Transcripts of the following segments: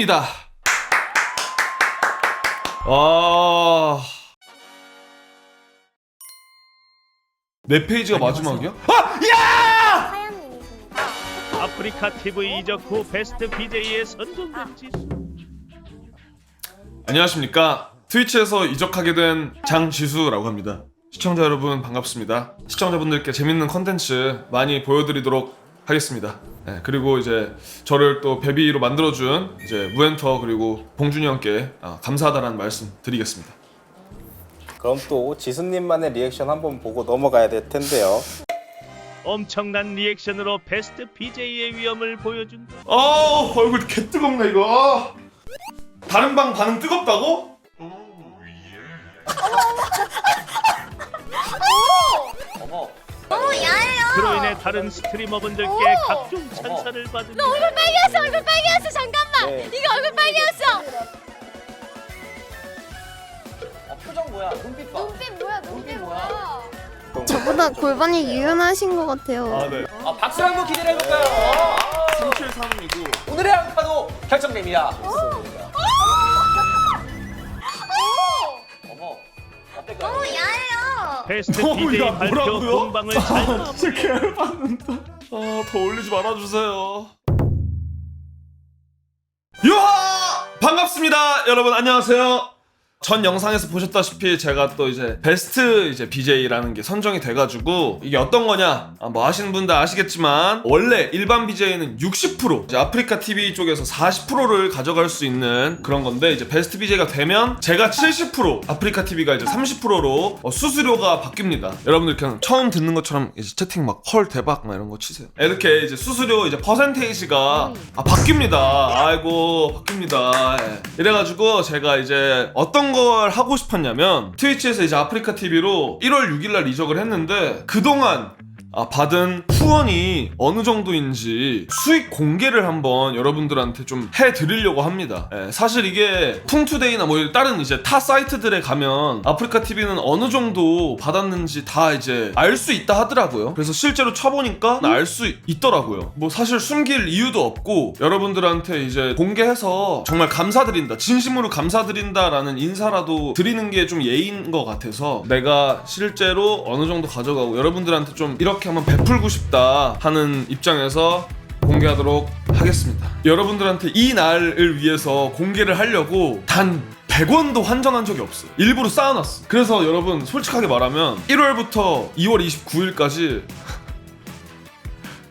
4개입니다. 아. 네 페이지가 마지막이야? 아! 야! 아프리카 TV 이적 후 베스트 BJ에 선정된 지수 안녕하십니까? 트위치에서 이적하게 된 장지수라고 합니다. 시청자 여러분 반갑습니다. 시청자분들께 재밌는 컨텐츠 많이 보여드리도록 하겠습니다. 네, 그리고 이제 저를 또 베비로 만들어준 이제 무엔터 그리고 봉준이 형께 아, 감사하다는 말씀 드리겠습니다. 그럼 또 지수님만의 리액션 한번 보고 넘어가야 될 텐데요. 엄청난 리액션으로 베스트 BJ의 위험을 보여준다 아 얼굴 개 뜨겁네 이거. 다른 방 반응 뜨겁다고? 너무 야해요. 그로 인해 다른 스트리머분들께 각종 찬사를 받은 얼굴 빨개졌어. 얼굴 빨개졌어. 잠깐만. 네. 이거 얼굴 빨개졌어. 아, 표정 뭐야? 눈빛 봐. 눈빛 뭐야? 눈빛 뭐야? 저보다 골반이 유연하신 것 같아요. 아 네. 아, 박수 한번 기대해 볼까요? 아, 3732고 오늘의 한파도 결정됩니다. 어머, 어떨까요? 너무 야해요. 베스트 너무 BJ 야, 발표 뭐라고요? 공방을 잘 진짜 개열받는다. 아, 더 올리지 말아주세요. 유하! 반갑습니다. 여러분, 안녕하세요. 전 영상에서 보셨다시피 제가 또 이제 베스트 이제 BJ라는 게 선정이 돼가지고 이게 어떤 거냐 아, 뭐 아시는 분들 아시겠지만 원래 일반 BJ는 60% 이제 아프리카 TV 쪽에서 40%를 가져갈 수 있는 그런 건데 이제 베스트 BJ가 되면 제가 70% 아프리카 TV가 이제 30%로 어, 수수료가 바뀝니다. 여러분들 그냥 처음 듣는 것처럼 이제 채팅 막 헐 대박 막 이런 거 치세요. 이렇게 이제 수수료 이제 퍼센테이지가 아, 바뀝니다. 아이고 바뀝니다. 예. 이래가지고 제가 이제 어떤 걸 하고 싶었냐면 트위치에서 이제 아프리카 TV로 1월 6일 날 이적을 했는데 그동안 아, 받은 후원이 어느 정도인지 수익 공개를 한번 여러분들한테 좀 해드리려고 합니다. 예, 사실 이게 퉁투데이나 뭐 다른 이제 타 사이트들에 가면 아프리카 TV는 어느 정도 받았는지 다 이제 알 수 있다 하더라고요. 그래서 실제로 쳐보니까 알 수 있더라고요. 뭐 사실 숨길 이유도 없고 여러분들한테 이제 공개해서 정말 감사드린다. 진심으로 감사드린다라는 인사라도 드리는 게 좀 예인 것 같아서 내가 실제로 어느 정도 가져가고 여러분들한테 좀 이렇게 한번 베풀고 싶다 하는 입장에서 공개하도록 하겠습니다. 여러분들한테 이 날을 위해서 공개를 하려고 단 100원도 환전한 적이 없어요. 일부러 쌓아놨어. 그래서 여러분 솔직하게 말하면 1월부터 2월 29일까지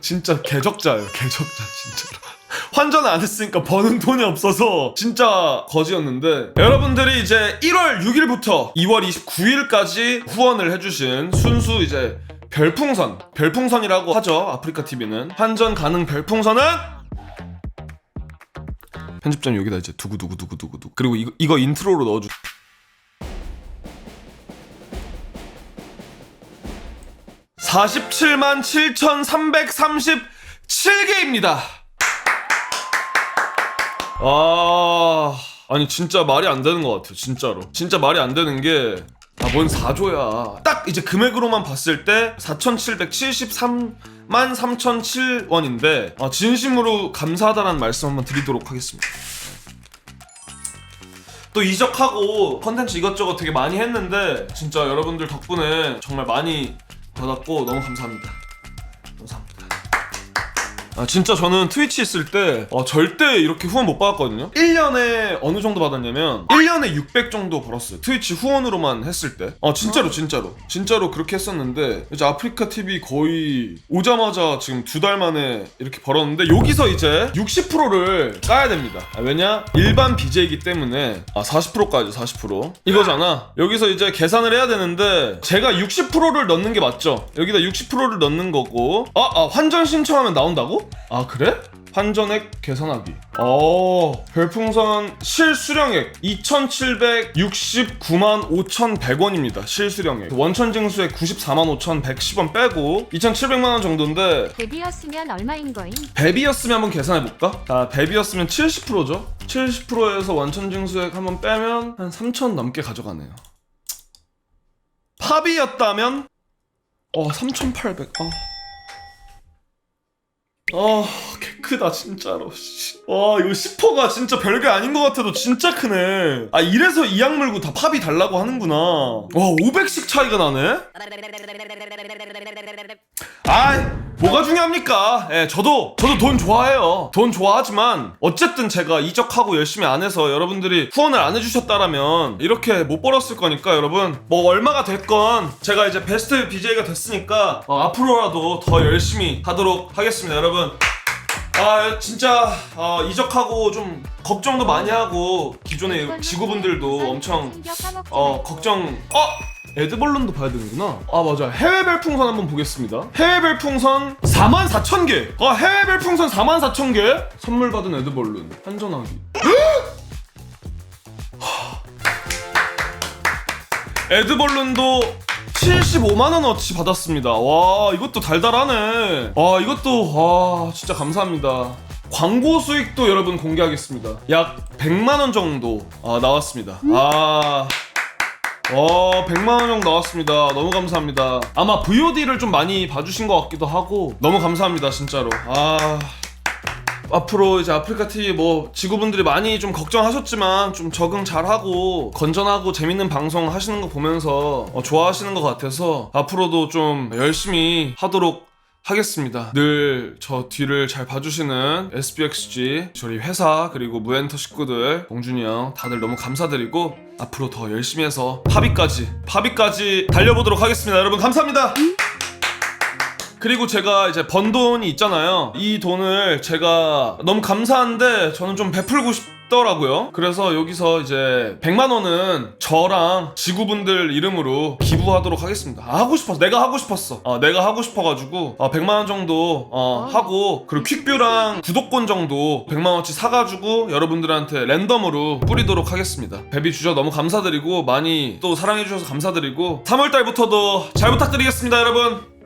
진짜 개적자예요. 개적자 진짜로. 환전을 안 했으니까 버는 돈이 없어서 진짜 거지였는데 여러분들이 이제 1월 6일부터 2월 29일까지 후원을 해주신 순수 이제 별풍선 별풍선이라고 하죠 아프리카 TV는 환전 가능 별풍선은 편집점 여기다 이제 두구 두구 두구 두구 두구 그리고 이거, 이거 인트로로 넣어주 47만 7,337개입니다. 아, 아니 진짜 말이 안 되는 것 같아요. 진짜로. 진짜 말이 안 되는 게. 아, 뭔 4조야. 딱 이제 금액으로만 봤을 때 4,773만 3,007원인데, 아, 진심으로 감사하다는 말씀 한번 드리도록 하겠습니다. 또 이적하고 컨텐츠 이것저것 되게 많이 했는데, 진짜 여러분들 덕분에 정말 많이 받았고, 너무. 감사합니다. 아 진짜 저는 트위치 있을 때 어, 절대 이렇게 후원 못 받았거든요. 1년에 어느 정도 받았냐면 1년에 600 정도 벌었어요. 트위치 후원으로만 했을 때어 진짜로 진짜로. 진짜로 그렇게 했었는데 이제 아프리카 TV 거의 오자마자 지금 두 달 만에 이렇게 벌었는데 여기서 이제 60%를 까야 됩니다. 아, 왜냐? 일반 BJ이기 때문에. 아 40%까지 40% 이거잖아. 여기서 이제 계산을 해야 되는데 제가 60%를 넣는 게 맞죠? 여기다 60%를 넣는 거고. 아, 아 환전 신청하면 나온다고? 아 그래? 환전액 계산하기. 어, 별풍선 실수령액 2,769만 5,100원입니다. 실수령액. 원천 징수액 94만 5,110원 빼고 2,700만 원 정도인데 데뷔였으면 얼마인 거임? 베비였으면 한번 계산해 볼까? 자, 베비였으면 70%죠. 70%에서 원천 징수액 한번 빼면 한 3,000 넘게 가져가네요. 팝이었다면 어, 3,800. 어. 아, 개 크다, 진짜로. 씨. 와, 이거 10호가 진짜 별게 아닌 것 같아도 진짜 크네. 아, 이래서 이 약물고 다 팝이 달라고 하는구나. 와, 500씩 차이가 나네? 아이, 뭐가 중요합니까? 예, 저도, 저도 돈 좋아해요. 돈 좋아하지만, 어쨌든 제가 이적하고 열심히 안 해서 여러분들이 후원을 안 해주셨다라면, 이렇게 못 벌었을 거니까, 여러분, 뭐 얼마가 됐건, 제가 이제 베스트 BJ가 됐으니까, 어, 앞으로라도 더 열심히 하도록 하겠습니다, 여러분. 아 진짜 어, 이적하고 좀 걱정도 많이 하고 기존의 지구분들도 엄청 어 걱정 어 에드벌룬도 봐야 되는구나 아 맞아 해외 별풍선 한번 보겠습니다 해외 별풍선 44,000개 아 해외 별풍선 44,000개 선물 받은 에드벌룬 한전하기 에드벌룬도 75만원어치 받았습니다. 와, 이것도 달달하네. 와, 이것도, 와, 진짜 감사합니다. 광고 수익도 여러분 공개하겠습니다. 약 100만원 정도 아, 나왔습니다. 아. 어, 100만원 정도 나왔습니다. 너무 감사합니다. 아마 VOD를 좀 많이 봐주신 것 같기도 하고, 너무 감사합니다, 진짜로. 아. 앞으로 이제 아프리카 TV 뭐 지구분들이 많이 좀 걱정하셨지만 좀 적응 잘하고 건전하고 재밌는 방송 하시는 거 보면서 어, 좋아하시는 것 같아서 앞으로도 좀 열심히 하도록 하겠습니다. 늘 저 뒤를 잘 봐주시는 SBXG 저희 회사 그리고 무엔터 식구들 봉준이 형 다들 너무 감사드리고 앞으로 더 열심히 해서 파비까지 파비까지 달려보도록 하겠습니다. 여러분 감사합니다. 그리고 제가 이제 번 돈이 있잖아요. 이 돈을 제가 너무 감사한데 저는 좀 베풀고 싶 더라고요. 그래서 여기서 이제 100만 원은 저랑 지구분들 이름으로 기부하도록 하겠습니다. 아, 하고 싶었어. 내가 하고 싶었어. 어, 내가 하고 싶어가지고 어, 100만 원 정도 어, 하고 그리고 퀵뷰랑 구독권 정도 100만 원치 사가지고 여러분들한테 랜덤으로 뿌리도록 하겠습니다. 베비 주셔 너무 감사드리고 많이 또 사랑해주셔서 감사드리고 3월 달부터도 잘 부탁드리겠습니다, 여러분.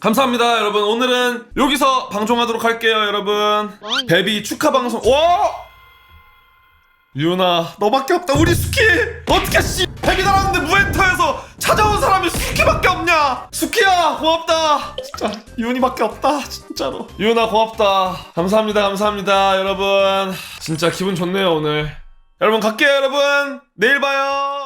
감사합니다 여러분 오늘은 여기서 방송하도록 할게요 여러분 베비 축하 방송 와 유나 너밖에 없다. 우리 수키! 어떻게 씨! 베비 나라는데 무엔터에서 찾아온 사람이 수키밖에 없냐? 수키야 고맙다. 진짜 유은이밖에 없다 진짜로. 유나 고맙다. 감사합니다 감사합니다 여러분. 진짜 기분 좋네요 오늘. 여러분 갈게요 여러분. 내일 봐요